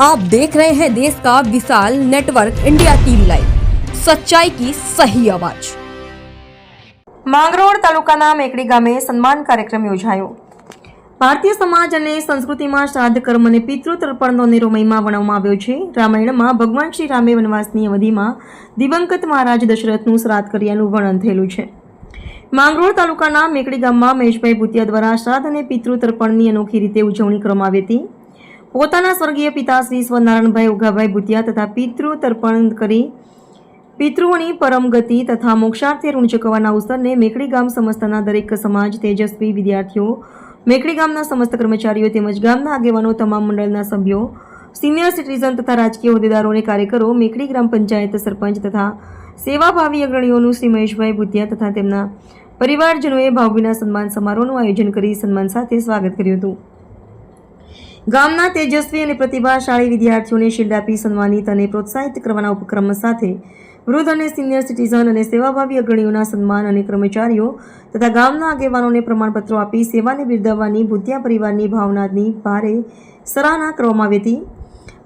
आप देख रहे हैं देश का विशाल नेटवर्क इंडिया टीवी लाइव सच्चाई की सही आवाज માંગરોળ તાલુકાના મેકડી ગામે સન્માન કાર્યક્રમ યોજાયો ભારતીય સમાજ અને સંસ્કૃતિમાં શ્રાદ્ધ કર્મ અને પિતૃ તર્પણનો અનેરો મહિમા વર્ણવવામાં આવ્યો છે રામાયણમાં ભગવાન શ્રી રામે વનવાસની અવધિમાં દિવંગત મહારાજ દશરથનું શ્રાદ્ધ કર્યાનું વર્ણન થયેલું છે માંગરોળ તાલુકાના મેકડી ગામમાં મહેશભાઈ ભૂતિયા દ્વારા શ્રાદ્ધ અને પિતૃ તર્પણની અનોખી રીતે ઉજવણી કરવામાં આવી હતી પોતાના સ્વર્ગીય પિતા શ્રી સ્વનારાયણભાઈ ઉગાભાઈ ભૂતિયા તથા પિતૃ તર્પણ કરી પિતૃઓની પરમ ગતિ તથા મોક્ષાર્થે ઋણ ચૂકવવાના અવસરને મેકડી ગામ સમસ્તના દરેક સમાજ તેજસ્વી વિદ્યાર્થીઓ મેકડી ગામના સમસ્ત કર્મચારીઓ તેમજ ગામના આગેવાનો તમામ મંડળના સભ્યો સિનિયર સિટીઝન તથા રાજકીય હોદ્દેદારો અને કાર્યકરો મેકડી ગ્રામ પંચાયત સરપંચ તથા સેવાભાવી અગ્રણીઓનું શ્રી મહેશભાઈ ભૂતિયા તથા તેમના પરિવારજનોએ ભાવભીના સન્માન સમારોહનું આયોજન કરી સન્માન સાથે સ્વાગત કર્યું હતું. ગામના તેજસ્વી અને પ્રતિભાશાળી વિદ્યાર્થીઓને શિલ્ડ આપી સન્માનિત અને પ્રોત્સાહિત કરવાના ઉપક્રમ સાથે વૃદ્ધ અને સિનિયર સિટીઝન અને સેવાભાવી અગ્રણીઓના સન્માન અને કર્મચારીઓ તથા ગામના આગેવાનોને પ્રમાણપત્રો આપી સેવાને બિરદાવવાની ભૂતિયા પરિવારની ભાવનાની ભારે સરાહના કરવામાં આવી હતી.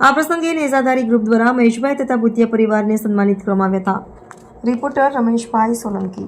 આ પ્રસંગે નેઝાધારી ગ્રુપ દ્વારા મહેશભાઈ તથા ભૂતિયા પરિવારને સન્માનિત કરવામાં આવ્યા હતા. રિપોર્ટર રમેશભાઈ સોલંકી.